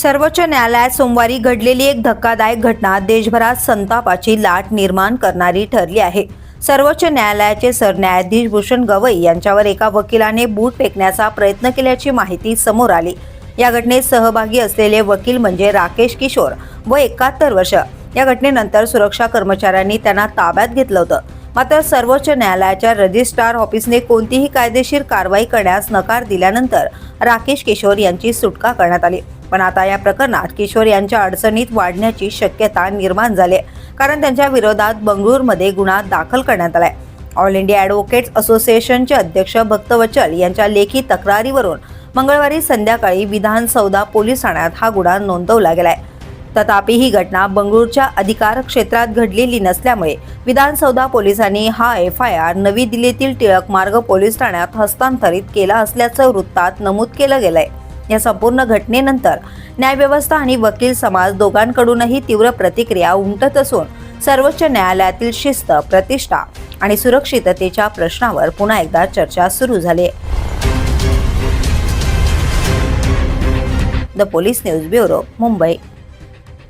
सर्वोच्च न्यायालयात सोमवारी घडलेली एक धक्कादायक घटना देशभरात संतापाची लाट निर्माण करणारी ठरली आहे. सर्वोच्च न्यायालयाचे सरन्यायाधीश भूषण गवई यांच्यावर एका वकिलाने बूट फेकण्याचा प्रयत्न केल्याची माहिती समोर आली. या घटनेत सहभागी असलेले वकील म्हणजे राकेश किशोर व एकाहत्तर वर्ष. या घटनेनंतर सुरक्षा कर्मचाऱ्यांनी त्यांना ताब्यात घेतलं होतं. मात्र सर्वोच्च न्यायालयाच्या रजिस्ट्रार ऑफिसने कोणतीही कायदेशीर कारवाई करण्यास नकार दिल्यानंतर राकेश किशोर यांची सुटका करण्यात आली. पण आता या प्रकरणात किशोर यांच्या अडचणीत वाढण्याची शक्यता निर्माण झाली आहे. कारण त्यांच्या विरोधात बंगळूरमध्ये गुन्हा दाखल करण्यात आलाय ऑल इंडिया ॲडव्होकेट्स असोसिएशनचे अध्यक्ष भक्त वचल यांच्या लेखी तक्रारीवरून मंगळवारी संध्याकाळी विधानसौदा पोलीस ठाण्यात हा गुन्हा नोंदवला गेलाय तथापि ही घटना बंगळूरच्या अधिकार क्षेत्रात घडलेली नसल्यामुळे विधानसौदा पोलिसांनी हा एफ आय आर नवी दिल्लीतील टिळक मार्ग पोलीस ठाण्यात हस्तांतरित केला असल्याचं वृत्तात नमूद केलं गेलंय या संपूर्ण घटनेनंतर न्यायव्यवस्था आणि वकील समाज दोघांकडूनही तीव्र प्रतिक्रिया उमटत असून सर्वोच्च न्यायालयातील शिस्त प्रतिष्ठा आणि सुरक्षिततेच्या प्रश्नावर पुन्हा एकदा चर्चा सुरू झाली the police news bureau Mumbai.